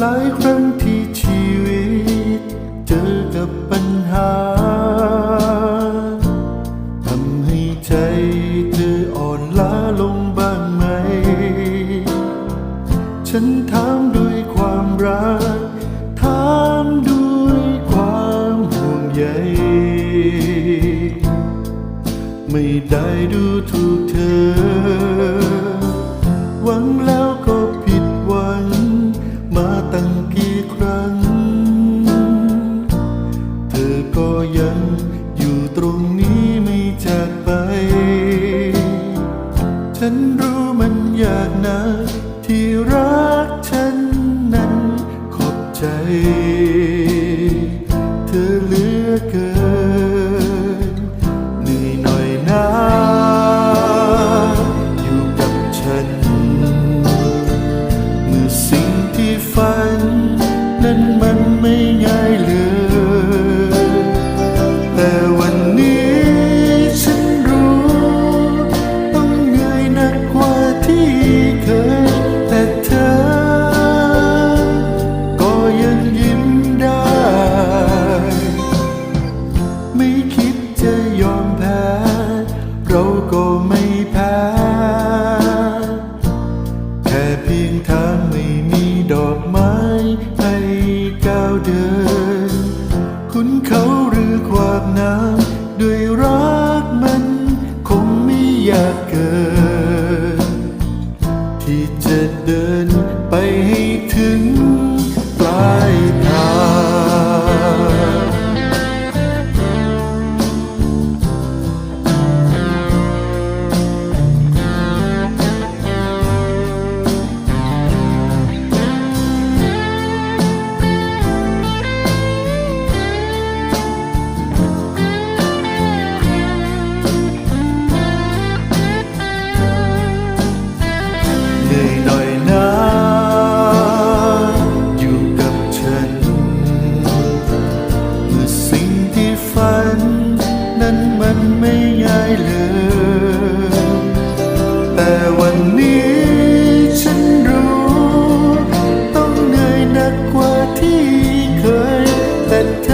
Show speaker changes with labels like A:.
A: หลายครั้งที่ชีวิต เจอกับปัญหาทำให้ใจเธออ่อนล้าลงบ้างไหม ฉันถามด้วยความรัก ถามด้วยความห่วงใย ไม่ได้ดูถูกเธอ อยู่ตรงนี้ไม่จากไป ฉันรู้มันยากนะที่รักฉันนั้นขอบใจ เธอเหลือเกินเหนื่อยหน่อยนะ อยู่กับฉัน เมื่อสิ่งที่ฝันนั้นางไม่มีดอกไม้ให้ก้าวเดิน คุณเขาหรือขวากน้ำด้วยรักมัน คงไม่อยากเกิน ที่จะเดินไปให้ถึง กกว่าที่เคยแต่เธอ